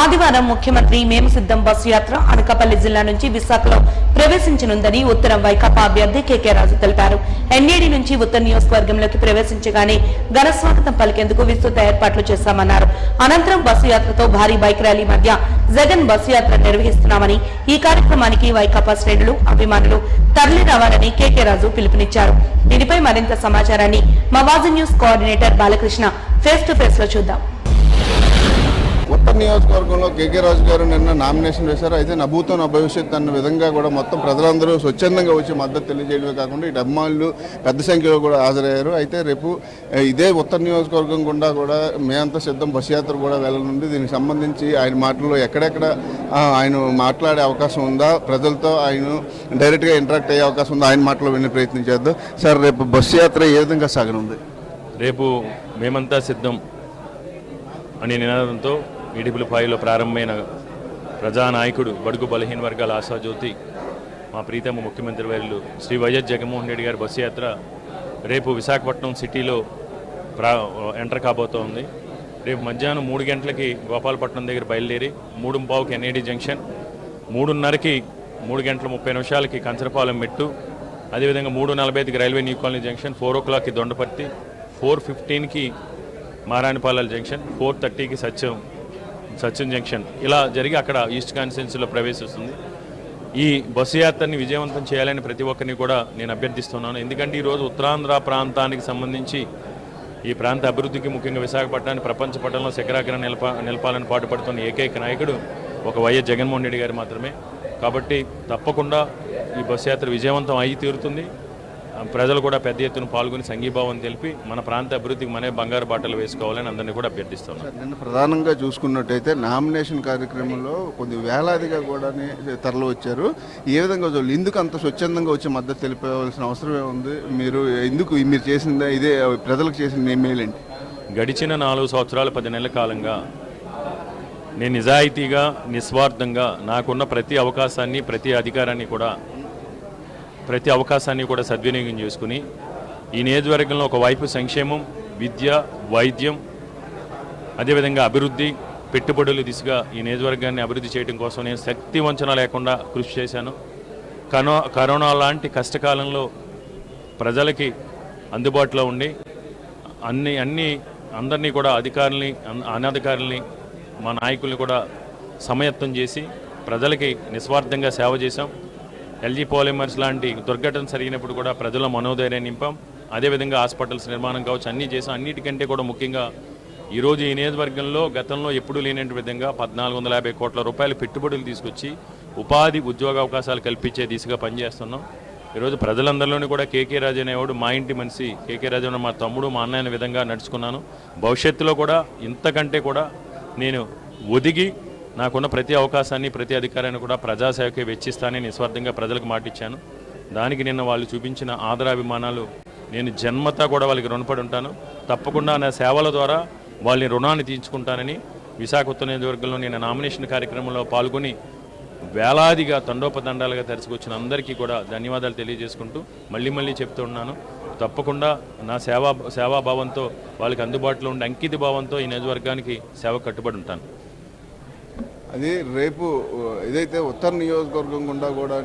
ఆదివారం ముఖ్యమంత్రి మేము సిద్ధం బస్సు యాత్ర అనకాపల్లి జిల్లా నుంచి విశాఖలో ప్రవేశించనుందని ఉత్తరం వైకాపా అభ్యర్థి కేకే రాజు తెలిపారు. ఎన్ఏడి నుంచి ఉత్తర నియోజకవర్గంలోకి ప్రవేశించగానే ఘన స్వాగతం పలికేందుకు విస్తృత ఏర్పాట్లు చేశామన్నారు. అనంతరం బస్సు యాత్రతో భారీ బైక్ ర్యాలీ మధ్య జగన్ బస్సు యాత్ర నిర్వహిస్తున్నామని ఈ కార్యక్రమానికి వైకాపా శ్రేణులు అభిమానులు తరలి రావాలని కేకే రాజు పిలుపునిచ్చారు. దీనిపై మరింత సమాచారాన్ని మా news coordinator Balakrishna face to ఫేస్లో చూద్దాం. ఉత్తర నియోజకవర్గంలో కేకే రాజు గారు నిన్న నామినేషన్ వేశారు. అయితే నా భూతం నా భవిష్యత్ అన్న విధంగా కూడా మొత్తం ప్రజలందరూ స్వచ్ఛందంగా వచ్చి మద్దతు తెలియజేయడమే కాకుండా ఇటు అభిమానులు పెద్ద సంఖ్యలో కూడా హాజరయ్యారు. అయితే రేపు ఇదే ఉత్తర నియోజకవర్గం గుండా కూడా మేమంతా సిద్ధం బస్ యాత్ర కూడా వెళ్ళనుంది. దీనికి సంబంధించి ఆయన మాటల్లో ఎక్కడెక్కడ ఆయన మాట్లాడే అవకాశం ఉందా? ప్రజలతో ఆయన డైరెక్ట్గా ఇంటరాక్ట్ అయ్యే అవకాశం ఉందా? ఆయన మాటలో వినే ప్రయత్నం చేద్దాం. సార్ రేపు బస్సు యాత్ర ఏ విధంగా సాగనుంది? రేపు మేమంతా సిద్ధం అనే నినాదంతో ఇడిపులపాయిలో ప్రారంభమైన ప్రజానాయకుడు బడుగు బలహీన వర్గాల ఆశాజ్యోతి మా ప్రీతమ ముఖ్యమంత్రి వర్యులు శ్రీ వైఎస్ జగన్మోహన్ రెడ్డి గారి బస్సు యాత్ర రేపు విశాఖపట్నం సిటీలో ప్రా ఎంటర్ కాబోతోంది. రేపు మధ్యాహ్నం మూడు గంటలకి గోపాలపట్నం దగ్గర బయలుదేరి మూడు పావుకి ఎన్ఏడి జంక్షన్ మూడున్నరకి మూడు గంటల ముప్పై నిమిషాలకి కంచరపాలెం మెట్టు అదేవిధంగా మూడు నలభై ఐదుకి railway new colony junction four ఓ క్లాక్కి దొండపర్తి ఫోర్ ఫిఫ్టీన్కి మారానిపాలెం జంక్షన్ ఫోర్ థర్టీకి సత్యం. సచిన్ జంక్షన్. ఇలా జరిగి అక్కడ ఈస్ట్ కాన్స్టిట్యున్సీలో ప్రవేశిస్తుంది. ఈ బస్సు యాత్రని విజయవంతం చేయాలని ప్రతి ఒక్కరిని కూడా నేను అభ్యర్థిస్తున్నాను. ఎందుకంటే ఈరోజు ఉత్తరాంధ్ర ప్రాంతానికి సంబంధించి ఈ ప్రాంత అభివృద్ధికి ముఖ్యంగా విశాఖపట్నాన్ని ప్రపంచ పటంలో శిఖరాగ్ర నిలప నిలపాలని పాటుపడుతున్న ఏకైక నాయకుడు ఒక వైఎస్ జగన్మోహన్ రెడ్డి గారు మాత్రమే. కాబట్టి తప్పకుండా ఈ బస్సు యాత్ర విజయవంతం అయి తీరుతుంది. ప్రజలు కూడా పెద్ద ఎత్తున పాల్గొని సంఘీభావం తెలిపి మన ప్రాంత అభివృద్ధికి మనే బంగారు బాటలు వేసుకోవాలని అందరినీ కూడా అభ్యర్థిస్తున్నాను నిన్న ప్రధానంగా చూసుకున్నట్టయితే నామినేషన్ కార్యక్రమంలో కొద్ది వేలాదిగా కూడా తరలి వచ్చారు. ఏ విధంగా? ఎందుకు అంత స్వచ్ఛందంగా వచ్చి మద్దతు తెలిపవలసిన అవసరమే ఉంది మీరు ఎందుకు మీరు చేసిందా ఇదే ప్రజలకు చేసిన ఇమెయిల్ ఏంటి? గడిచిన నాలుగు సంవత్సరాలు పది నెలల కాలంగా నేను నిజాయితీగా నిస్వార్థంగా నాకున్న ప్రతి అవకాశాన్ని ప్రతి అధికారాన్ని కూడా ప్రతి అవకాశాన్ని కూడా సద్వినియోగం చేసుకుని ఈ నియోజకవర్గంలో ఒకవైపు సంక్షేమం విద్య వైద్యం అదేవిధంగా అభివృద్ధి పెట్టుబడుల దిశగా ఈ నియోజకవర్గాన్ని అభివృద్ధి చేయడం కోసం నేను శక్తి వంచన లేకుండా కృషి చేశాను. కనో కరోనా లాంటి కష్టకాలంలో ప్రజలకి అందుబాటులో ఉండి అన్ని అన్ని అందరినీ కూడా అధికారుల్ని అన్- అనధికారుల్ని మా నాయకుల్ని కూడా సమయత్తం చేసి ప్రజలకి నిస్వార్థంగా సేవ చేశాం. ఎల్జీ పాలిమర్స్ లాంటి దుర్ఘటన జరిగినప్పుడు కూడా ప్రజల మనోధైర్యం నింపాం. అదేవిధంగా హాస్పిటల్స్ నిర్మాణం కావచ్చు అన్నీ చేసాం. అన్నిటికంటే కూడా ముఖ్యంగా ఈరోజు ఈ నియోజకవర్గంలో గతంలో ఎప్పుడూ లేనటువంటి విధంగా పద్నాలుగు వందల యాభై కోట్ల రూపాయల పెట్టుబడులు తీసుకొచ్చి ఉపాధి ఉద్యోగ అవకాశాలు కల్పించే దిశగా పనిచేస్తున్నాం. ఈరోజు ప్రజలందరిలోనూ కూడా కేకే రాజు అనేవాడు మా ఇంటి మనిషి కేకే రాజు అనే మా తమ్ముడు మా అన్న అనే విధంగా నడుచుకున్నాను. భవిష్యత్తులో కూడా ఇంతకంటే కూడా నేను ఒదిగి నాకున్న ప్రతి అవకాశాన్ని ప్రతి అధికారాన్ని కూడా ప్రజాసేవకే వెచ్చిస్తానని నిస్వార్థంగా ప్రజలకు మాటిచ్చాను. దానికి నిన్న వాళ్ళు చూపించిన ఆదరాభిమానాలు నేను జన్మతా కూడా వాళ్ళకి రుణపడి ఉంటాను. తప్పకుండా నా సేవల ద్వారా వాళ్ళని రుణాన్ని తీర్చుకుంటానని విశాఖ ఉత్తర నియోజకవర్గంలో నేను నామినేషన్ కార్యక్రమంలో పాల్గొని వేలాదిగా తండోపతండాలుగా తెరచుకొచ్చిన అందరికీ కూడా ధన్యవాదాలు తెలియజేసుకుంటూ మళ్ళీ మళ్ళీ చెప్తూ ఉన్నాను. తప్పకుండా నా సేవా సేవాభావంతో వాళ్ళకి అందుబాటులో ఉండే అంకిత భావంతో ఈ నియోజకవర్గానికి సేవ కట్టుబడి ఉంటాను. అది రేపు ఏదైతే ఉత్తర నియోజకవర్గం గుండా కూడా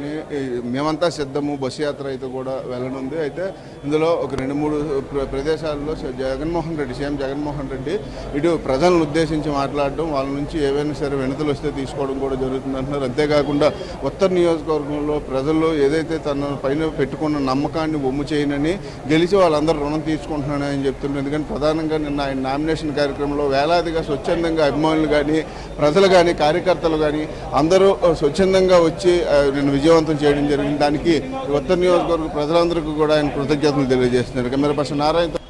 మేమంతా సిద్ధము బస్సు యాత్ర అయితే కూడా వెళ్ళనుంది. అయితే ఇందులో ఒక రెండు మూడు ప్ర- ప్రదేశాల్లో జగన్మోహన్ రెడ్డి సీఎం జగన్మోహన్ రెడ్డి ఇటు ప్రజలను ఉద్దేశించి మాట్లాడడం వాళ్ళ నుంచి ఏవైనా సరే వినతులు వస్తే తీసుకోవడం కూడా జరుగుతుంది అంటున్నారు. అంతేకాకుండా ఉత్తర నియోజకవర్గంలో ప్రజలు ఏదైతే తన పైన పెట్టుకున్న నమ్మకాన్ని బొమ్ము చేయనని గెలిచి వాళ్ళందరూ రుణం తీర్చుకుంటున్నానని ఆయన చెప్తున్నారు. ఎందుకంటే ప్రధానంగా నిన్న ఆయన నామినేషన్ కార్యక్రమంలో వేలాదిగా స్వచ్ఛందంగా అభిమానులు కానీ ప్రజలు కానీ కార్యకర్తలు కానీ అందరూ స్వచ్ఛందంగా వచ్చి నేను విజయవంతం చేయడం జరిగింది. దానికి ఉత్తర నియోజకవర్గ ప్రజలందరికీ కూడా ఆయన కృతజ్ఞతలు తెలియజేస్తున్నారు. Camera person Narayana